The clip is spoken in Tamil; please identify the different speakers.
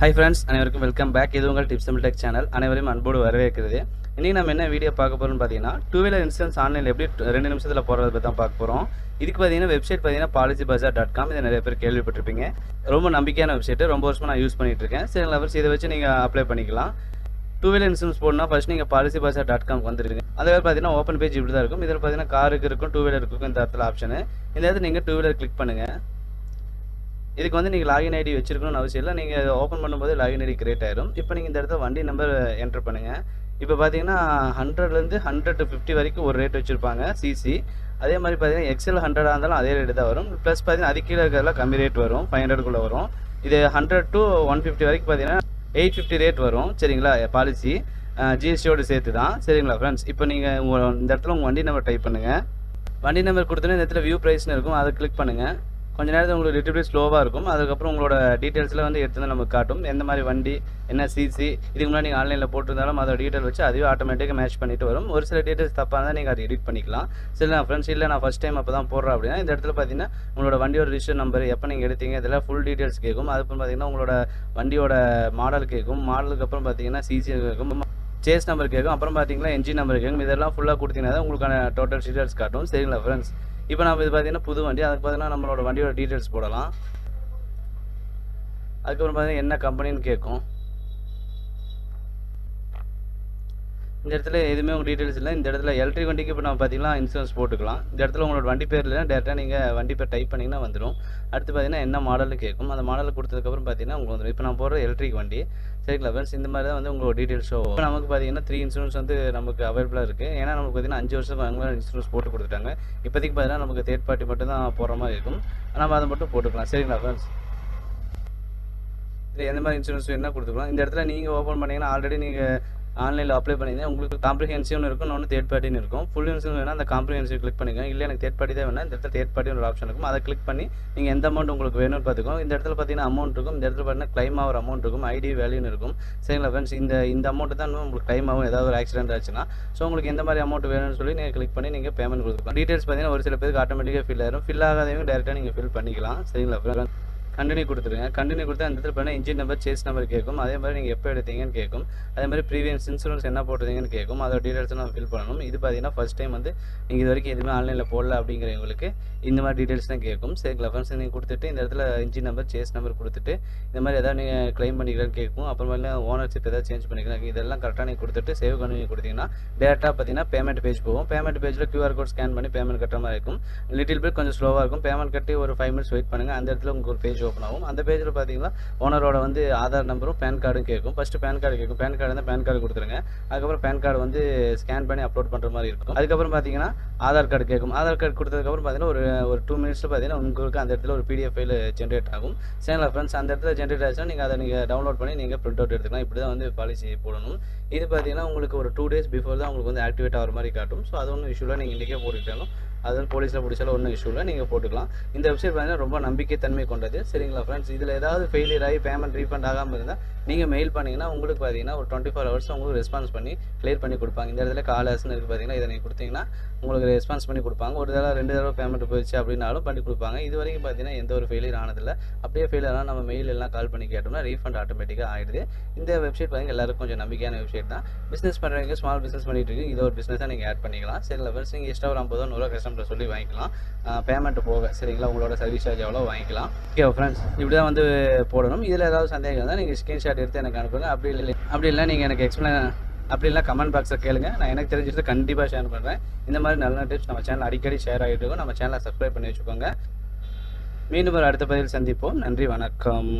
Speaker 1: ஹை ஃப்ரெண்ட்ஸ் அனைவருக்கும் வெல்கம் பேக் இது உங்கள் டிப்ஸ் தமிழ் டெக் சேனல் அனைவரையும் அன்போடு வரவேற்கிறது. இன்றைக்கி நம்ம என்ன வீடியோ பார்க்க போகிறோம்னு பார்த்தீங்கன்னா டூ வீலர் இன்சூரன்ஸ் ஆன்லைனில் எப்படி ரெண்டு நிமிஷத்தில் போகிறத பற்றி தான் பார்க்க போகிறோம் இதுக்கு பார்த்தீங்கன்னா வெப்சைட் பார்த்தீங்கன்னா பாலிசி பஜார் டாட் காம் இதை நிறைய பேர் கேள்விப்பட்டிருப்பீங்க. ரொம்ப நம்பிக்கையான வெப்சைட்டு ரொம்ப வருஷமாக நான் யூஸ் பண்ணிகிட்டு இருக்கேன். சரி லவர்ஸ் இதை வச்சு நீங்கள் அப்ளை பண்ணிக்கலாம். டூ வீலர் இன்சூரன்ஸ் போடணும்னா ஃபர்ஸ்ட் நீங்கள் பாலிசி பஜார் டாட் காம் வந்துருக்கீங்க அதில் பார்த்தீங்கன்னா ஓப்பன் பேஜ் இப்படி தான் இருக்கும். இதில் பார்த்தீங்கன்னா காருக்கு இருக்கும் டூ வீலருக்கு இருக்கும் இந்த இடத்துல ஆப்ஷனு இந்த இடத்துல நீங்கள் டூ வீலர் கிளிக் பண்ணுங்கள் இதுக்கு வந்து நீங்கள் லாகின் ஐடி வச்சுருக்கணும்னு அவசியம் இல்லை. நீங்கள் ஓப்பன் பண்ணும்போது லாகின் ஐடி கிரியேட் ஆயிரும். இப்போ நீங்கள் இந்த இடத்துல வண்டி நம்பர் என்டர் பண்ணுங்கள் இப்போ பார்த்தீங்கன்னா ஹண்ட்ரட்லேருந்து ஹண்ட்ரட் டு ஃபிஃப்டி வரைக்கும் ஒரு ரேட் வச்சுருப்பாங்க சிசி அதே மாதிரி பார்த்தீங்கன்னா எக்ஸல் ஹண்ட்ரடாக இருந்தாலும் அதே ரேட்டு தான் வரும். ப்ளஸ் பார்த்தீங்கன்னா அது கீழே இருக்கிறதுலாம் கம்மி ரேட் வரும். ஃபைவ் ஹண்ட்ரட்குள்ளே வரும். இது ஹண்ட்ரட் டு ஒன் ஃபிஃப்டி வரைக்கும் பார்த்தீங்கன்னா எயிட் ஃபிஃப்டி ரேட் வரும். சரிங்களா? பாலிசி ஜிஎஸ்டியோடு சேர்த்து தான். சரிங்களா ஃப்ரெண்ட்ஸ் இப்போ நீங்கள் உங்கள் இந்த இடத்துல உங்கள் வண்டி நம்பர் டைப் பண்ணுங்கள் வண்டி நம்பர் கொடுத்தோன்னே இந்த இடத்துல வியூ ப்ரைஸ்னு இருக்கும். அதை கிளிக் பண்ணுங்கள் கொஞ்சம் நேரத்தில் உங்களுக்கு லிட்டில் பிட் ஸ்லோவாக இருக்கும். அதுக்கப்புறம் உங்களோட டீட்டெயில்ஸில் வந்து எடுத்து வந்து நமக்கு காட்டும். எந்த மாதிரி வண்டி என்ன சிசி இதுக்கு முன்னாடி நீங்கள் ஆன்லைனில் போட்டிருந்தாலும் அதோட டீட்டெயில் வச்சு அதுவே ஆட்டோமேட்டிக்காக மேட்ச் பண்ணிட்டு வரும். ஒரு சில டீட்டெயில்ஸ் தப்பாக இருந்தால் நீங்கள் அதை எடிட் பண்ணிக்கலாம். சரி நான் ஃப்ரெண்ட்ஸ் இல்லை நான் ஃபஸ்ட் டைம் அப்போ தான் போடுறேன் அப்படின்னா இந்த இடத்துல பார்த்தீங்கன்னா உங்களோட வண்டியோட ரிஜிஸ்டர் நம்பர் எப்போ நீங்கள் எடுத்தீங்க இதெல்லாம் ஃபுல் டீட்டெயில்ஸ் கேட்கும். அதுக்கப்புறம் பார்த்தீங்கன்னா உங்களோட வண்டியோட மாடல் கேட்கும். மாடலுக்கு அப்புறம் பார்த்தீங்கன்னா சிசி கேட்கும். சேஸ் நம்பர் கேட்கும். அப்புறம் பார்த்தீங்கன்னா என்ஜின் நம்பர் கேட்கும். இதெல்லாம் ஃபுல்லாக கொடுத்தீங்கன்னா தான் உங்களுக்கான டோட்டல் டீட்டெயில்ஸ் காட்டும். சரிங்களா ஃப்ரெண்ட்ஸ் இப்போ நம்ம இது பார்த்தீங்கன்னா புது வண்டி. அதுக்கு பார்த்தீங்கன்னா நம்மளோட வண்டியோட டீட்டெயில்ஸ் போடலாம். அதுக்கப்புறம் பார்த்தீங்கன்னா என்ன கம்பெனின்னு கேட்கும். இந்த இடத்துல எதுவுமே உங்கள் டீட்டெயில்ஸ் இல்லை. இந்த இடத்துல எலக்ட்ரிக் வண்டிக்கு இப்போ நம்ம பார்த்தீங்கன்னா இன்சூரன்ஸ் போட்டுக்கலாம். இந்த இடத்துல உங்களோட வண்டி பேர் இல்லைனா டேரெக்டாக நீங்கள் வண்டி பேர் டைப் பண்ணிங்கன்னா வந்துடும் அடுத்து பார்த்தீங்கன்னா என்ன மாடல்னு கேட்கும் அந்த மாடல் கொடுத்ததுக்கப்புறம் பார்த்தீங்கன்னா உங்களுக்கு வந்துடும் இப்போ நான் போகிற எலக்ட்ரிக் வண்டி. சரிங்களா ஃப்ரெண்ட்ஸ் இந்த மாதிரி தான் வந்து உங்களோட டீட்டெயில்ஸ் ஷோ இப்போ நமக்கு பார்த்தீங்கன்னா த்ரீ இன்சூரன்ஸ் வந்து நமக்கு அவைலபிளாக இருக்குது ஏன்னா நமக்கு பார்த்தீங்கன்னா அஞ்சு வருஷம் அவங்க இன்சூரன்ஸ் போட்டு கொடுத்துட்டாங்க. இப்போதைக்கு பார்த்தீங்கன்னா நமக்கு தேர்ட் பார்ட்டி மட்டும் தான் போகிற மாதிரி இருக்கும். நம்ம அதை மட்டும் போட்டுக்கலாம். சரிங்களா ஃப்ரெண்ட்ஸ் இது எந்த மாதிரி இன்சூரன்ஸ் வேணால் கொடுத்துக்கலாம். இந்த இடத்துல நீங்கள் ஓப்பன் பண்ணிங்கன்னா ஆல்ரெடி நீங்கள் ஆன்லைனில் அப்ளை பண்ணியிருந்தேன். உங்களுக்கு காம்ப்ரிஹென்சிவ்னு இருக்கும் இன்னொன்று தேர்ட் பார்ட்டின்னு இருக்கும். ஃபுல் இன்சூரன்ஸ் வேணால் அந்த காம்ப்ரிஹென்சிவ் கிளிக் பண்ணிக்கோங்க. இல்லை எனக்கு தேர்ட் பார்ட்டி தான் வேணால் இந்த இடத்துல தேர்ட் பார்ட்டின்னு ஒரு ஆப்ஷன் இருக்கும். அதை கிளிக் பண்ணி நீங்கள் எந்த அமௌண்ட் உங்களுக்கு வேணும்னு பார்த்துக்கோங்க. இந்த இடத்துல பார்த்தீங்கன்னா அமௌண்ட் இருக்கும். இந்த இடத்துல பார்த்தீங்கன்னா கிளைம் ஆகிற அமௌண்ட் இருக்கும். ஐடி வேல்யூன்னு இருக்கும். சரிங்களா ஃப்ரெண்ட்ஸ் இந்த இந்த அமௌண்ட் தான் உங்களுக்கு கிளைம் ஆகும். ஏதாவது ஒரு ஆக்சிடென்ட் ஆச்சுன்னா. ஸோ உங்களுக்கு எந்த மாதிரி அமௌண்ட் வேணும்னு சொல்லி நீங்கள் கிளிக் பண்ணி நீங்கள் பேமெண்ட் கொடுத்துக்கலாம் டீட்டெயில்ஸ் பார்த்தீங்கன்னா ஒரு சில பேருக்கு ஆட்டோமேட்டிக்காக ஃபில் ஆயிரும். ஃபில் ஆகாதவங்க டேரெக்டாக நீங்கள் ஃபில் பண்ணிக்கலாம். சரிங்களா ஃப்ரெண்ட்ஸ் கண்டினியூ கொடுத்துருங்க. கண்டினியூ கொடுத்து அந்த இடத்துல பண்ணால் இன்ஜின் நம்பர் சேஸ் நம்பர் கேட்கும் அதே மாதிரி நீங்கள் எப்போ எடுத்தீங்கன்னு கேட்கும் அதே மாதிரி ப்ரீவியஸ் இன்சூரன்ஸ் என்ன போட்டுருந்தீங்கன்னு கேட்கும் அதோட டீட்டெயில்ஸ் நம்ம ஃபில் பண்ணணும். இது பார்த்தீங்கன்னா ஃபஸ்ட் டைம் வந்து நீங்கள் இது வரைக்கும் எதுவுமே ஆன்லைனில் போடல அப்படிங்கிறவங்களுக்கு இந்த மாதிரி டீடைல்ஸ் தான் கேட்கும் சரி லெஃபன்ஸ் நீங்கள் கொடுத்துட்டு இந்த இடத்துல இன்ஜின் நம்பர் சேஸ் நம்பர் கொடுத்துட்டு இந்த மாதிரி எதாவது நீங்கள் க்ளைம் பண்ணிக்கலாம்னு கேட்கும் அப்புறமேல ஓனர்ஷிப் ஏதாவது சேஞ்ச் பண்ணிக்கலாம் இதெல்லாம் கரெக்டாக நீங்கள் கொடுத்துட்டு சேவ் பண்ணி கொடுத்தீங்கன்னா டேரெக்டாக பார்த்தீங்கன்னா பேமெண்ட் பேஜ் போகும். பேமெண்ட் பேஜில் கியூஆர் கோட் ஸ்கேன் பண்ணி பேமெண்ட் கட்டுற மாதிரி இருக்கும். லிட்டில் பில் கொஞ்சம் ஸ்லோவாக இருக்கும். பேமெண்ட் கட்டி ஒரு ஃபைவ் மினிட்ஸ் வெயிட் பண்ணுங்கள் அந்த இடத்துல உங்களுக்கு ஒரு பேஜ் ஓப்பன் ஆகும். அந்த பேஜில் பார்த்தீங்கன்னா ஓனரோட வந்து ஆதார் நம்பரும் பேன் கார்டும் கேட்கும். ஃபஸ்ட்டு பேன் கார்டு கேட்கும். பேன் கார்டு இருந்தால் பேன் கார்டு கொடுத்துருங்க. அதுக்கப்புறம் பேன் கார்டு வந்து ஸ்கேன் பண்ணி அப்லோட் பண்ணுற மாதிரி இருக்கும். அதுக்கப்புறம் பார்த்தீங்கன்னா ஆதார் கார்டு கேட்கும். ஆதார் கார்டு கொடுத்ததுக்கப்புறம் பார்த்தீங்கன்னா ஒரு ஒரு டூ மினிட்ஸில் பார்த்தீங்கன்னா உங்களுக்கு அந்த இடத்துல ஒரு பிடிஎஃப் ஃபைல் ஜென்ரேட் ஆகும். சேனல் ஃப்ரெண்ட்ஸ் அந்த இடத்துல ஜென்ரேட் ஆச்சுன்னா நீங்கள் அதை நீங்கள் டவுன்லோட் பண்ணி நீங்கள் பிரிண்ட் அவுட் எடுத்துக்கலாம். இப்படி தான் வந்து பாலிசி போடணும். இது பார்த்தீங்கன்னா உங்களுக்கு ஒரு டூ டேஸ் பிஃபோர் தான் உங்களுக்கு வந்து ஆக்டிவேட் ஆகிற மாதிரி காட்டும். ஸோ அது ஒன்றும் இஷ்யூவில் நீங்கள் இன்றைக்கே போட்டுக்கிட்டாலும் அதுவும் போலீஸில் பிடிச்சாலும் ஒன்றும் இஷ்யூ இல்லை. நீங்கள் போட்டுக்கலாம். இந்த வெப்சைட் பார்த்தீங்கன்னா ரொம்ப நம்பிக்கைத்தன்மை கொண்டது. சரிங்களா ஃப்ரெண்ட்ஸ் இதில் ஏதாவது ஃபெயிலியர் ஆகி பேமெண்ட் ரீஃபண்ட் ஆகாமல் இருந்தால் நீங்கள் மெயில் பண்ணிங்கன்னா உங்களுக்கு பார்த்தீங்கன்னா ஒரு டுவெண்ட்டி ஃபோர் ஹவர்ஸ் உங்களுக்கு ரெஸ்பான்ஸ் பண்ணி கிளியர் பண்ணி கொடுப்பாங்க. இந்த இடத்துல கால் ஆஸ்னு இருக்குது பார்த்தீங்கன்னா இதை நீங்கள் கொடுத்தீங்கன்னா உங்களுக்கு ரெஸ்பான்ஸ் பண்ணி கொடுப்பாங்க. ஒரு தடவை ரெண்டு தடவை பேமெண்ட் போயிடுச்சு அப்படின்னாலும் பண்ணி கொடுப்பாங்க. இது வரைக்கும் பார்த்தீங்கன்னா எந்த ஒரு ஃபெயிலியர் ஆனதில்லை. அப்படியே ஃபெயிலியர் ஆனால் நம்ம மெயில் எல்லாம் கால் பண்ணி கேட்டோம்னா ரீஃபண்ட் ஆட்டோமேட்டிக்காக ஆகிடுது இந்த வெப்சைட் பார்த்தீங்கன்னா எல்லாருக்கும் கொஞ்சம் நம்பிக்கையான வெப்சைட் தான். பிஸ்னஸ் பண்ணுறவங்க ஸ்மால் பிஸ்னஸ் பண்ணிட்டு இருக்கு இது ஒரு பிஸ்னஸாக நீங்கள் ஆட் பண்ணிக்கலாம். சரி லெவல்ஸ் நீங்கள் எக்ஸ்ட்ரா ஒரு ஐம்பது நூறுரூவா கஸ்டமர் சொல்லி வாங்கிக்கலாம். பேமெண்ட் போக சரிங்களா? உங்களோட சர்வீஸ் சார்ஜ் எவ்வளோ வாங்கிக்கலாம். ஓகே ஃப்ரெண்ட்ஸ் இப்படி தான் வந்து போடணும். இதில் ஏதாவது சந்தேகம் இருந்தால் நீங்கள் ஸ்க்ரீன்ஷாட் எடுத்து எனக்கு அனுப்புங்க. அப்படி இல்லை அப்படி இல்லை நீங்கள் எனக்கு எக்ஸ்பிளைன் அப்படி இல்லை கமெண்ட் பாக்ஸில் கேளுங்க. நான் எனக்கு தெரிஞ்சிட்டு கண்டிப்பாக ஷேர் பண்ணுறேன் இந்த மாதிரி நல்ல டிப்ஸ் நம்ம சேனல் அடிக்கடி ஷேர் ஆகிட்டு இருக்கும். நம்ம சேனலை சப்ஸ்கிரைப் பண்ணி வச்சுக்கோங்க. மீண்டும் ஒரு அடுத்த பதிவில் சந்திப்போம். நன்றி வணக்கம்.